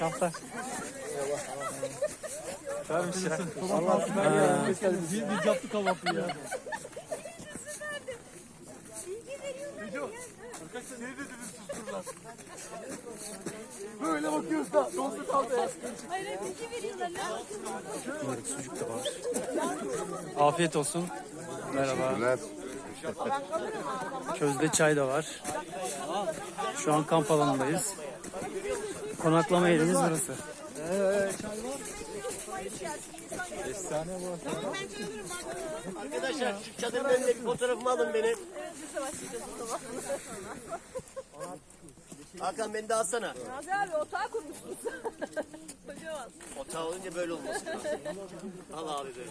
Kampta. Varmış ya. Allah Allah. Biz, biz yaptık kahvaltıyı ya. Böyle bakıyoruz da donsuz kaldı. Hayır, bilgi veriyorlar. Ne sucuk da var. Afiyet olsun. Merhaba. Közde çay da var. Şu an kamp alanındayız. Konaklama yerimiz burası. Arkadaşlar şu çadırın önünde bir fotoğrafımı alın benim. Hakan beni de alsana. Nazi abi otağı kurmuşsun. Kocaman. Otağı olunca böyle olması lazım. Al abi böyle.